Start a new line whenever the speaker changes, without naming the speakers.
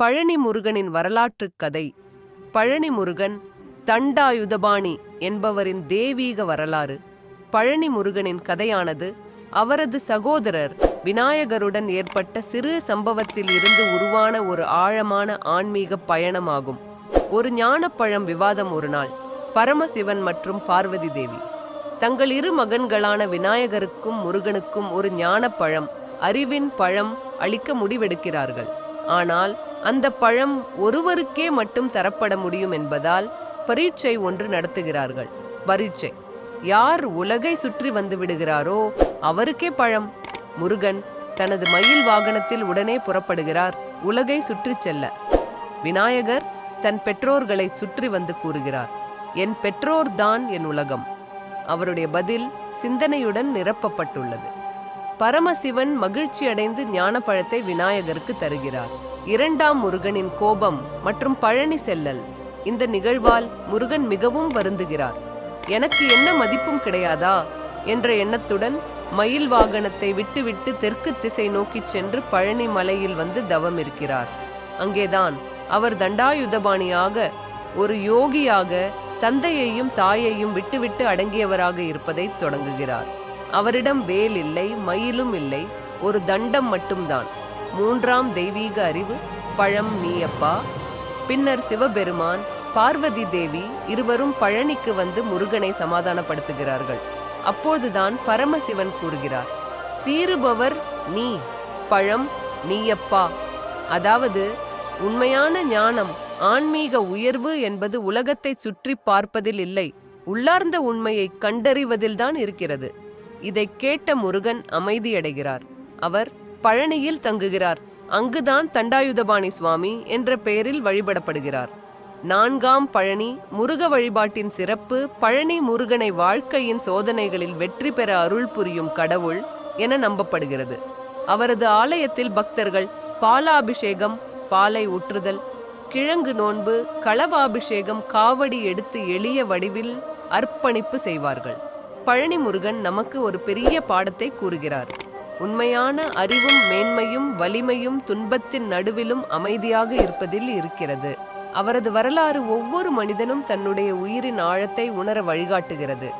பழனி முருகனின் வரலாற்றுக் கதை. பழனி முருகன் தண்டாயுதபாணி என்பவரின் தெய்வீக வரலாறு. பழனி முருகனின் கதையானது அவரது சகோதரர் விநாயகருடன் ஏற்பட்ட சிறு சம்பவத்தில் இருந்து உருவான ஒரு ஆழமான ஆன்மீக பயணமாகும். ஒரு ஞானப்பழம் விவாதம் ஒரு நாள் பரமசிவன் மற்றும் பார்வதி தேவி. தங்கள் இரு மகன்களான விநாயகருக்கும் முருகனுக்கும் ஒரு ஞானப்பழம் அறிவின் பழம் அளிக்க முடிவெடுக்கிறார்கள். ஆனால் அந்த பழம் ஒருவருக்கே மட்டும் தரப்பட முடியும் என்பதால் பரீட்சை ஒன்று நடத்துகிறார்கள். பரீட்சை. யார் உலகை சுற்றி வந்து விடுகிறாரோ அவருக்கே பழம். முருகன் தனது மயில் வாகனத்தில் உடனே புறப்படுகிறார் உலகை சுற்றிச் செல்ல. விநாயகர் தன் பெற்றோர்களை சுற்றி வந்து கூறுகிறார் என் பெற்றோர்தான் என் உலகம். அவருடைய பதில் சிந்தனையுடன் நிரப்பப்பட்டுள்ளது. பரமசிவன் மகிழ்ச்சி அடைந்து ஞானப்பழத்தை விநாயகருக்கு தருகிறார். இரண்டாம் முருகனின் கோபம் மற்றும் பழனி செல்லல். இந்த நிகழ்வால் முருகன் மிகவும் வருந்துகிறார். எனக்கு என்ன மதிப்பும் கிடையாதா? என்ற எண்ணத்துடன் மயில் வாகனத்தை விட்டுவிட்டு தெற்கு திசை நோக்கிச் சென்று பழனி மலையில் வந்து தவம் இருக்கிறார் அங்கேதான் அவர் தண்டாயுதபாணியாக ஒரு யோகியாக தந்தையையும் தாயையும் விட்டுவிட்டு அடங்கியவராக இருப்பதை தொடங்குகிறார். அவரிடம் வேல் இல்லை மயிலும் இல்லை. ஒரு தண்டம் மட்டும்தான். மூன்றாம் தெய்வீக அறிவு பழம் நீயப்பா. பின்னர் சிவபெருமான் பார்வதி தேவி இருவரும் பழனிக்கு வந்து முருகனை சமாதானப்படுத்துகிறார்கள். அப்போதுதான் பரமசிவன் கூறுகிறார் சீறுபவர் நீ பழம் நீயப்பா. அதாவது உண்மையான ஞானம் ஆன்மீக உயர்வு என்பது உலகத்தை சுற்றி பார்ப்பதில் இல்லை உள்ளார்ந்த உண்மையை கண்டறிவதில்தான் இருக்கிறது. இதை கேட்ட முருகன் அமைதியடைகிறார். அவர் பழனியில் தங்குகிறார். அங்குதான் தண்டாயுதபாணி சுவாமி என்ற பெயரில் வழிபடப்படுகிறார். நான்காம் பழனி முருக வழிபாட்டின் சிறப்பு பழனி முருகனை வாழ்க்கையின் சோதனைகளில் வெற்றி பெற அருள் புரியும் கடவுள் என நம்பப்படுகிறது. அவரது ஆலயத்தில் பக்தர்கள் பாலாபிஷேகம் பாலை ஊற்றுதல் கிழங்கு நோன்பு களவாபிஷேகம் காவடி எடுத்து எளிய வடிவில் அர்ப்பணிப்பு செய்வார்கள். பழனி முருகன் நமக்கு ஒரு பெரிய பாடத்தை கூறுகிறார். உண்மையான அறிவும் மேன்மையும் வலிமையும் துன்பத்தின் நடுவிலும் அமைதியாக இருப்பதில் இருக்கிறது. அவரது வரலாறு ஒவ்வொரு மனிதனும் தன்னுடைய உயிரின் ஆழத்தை உணர வழிகாட்டுகிறது.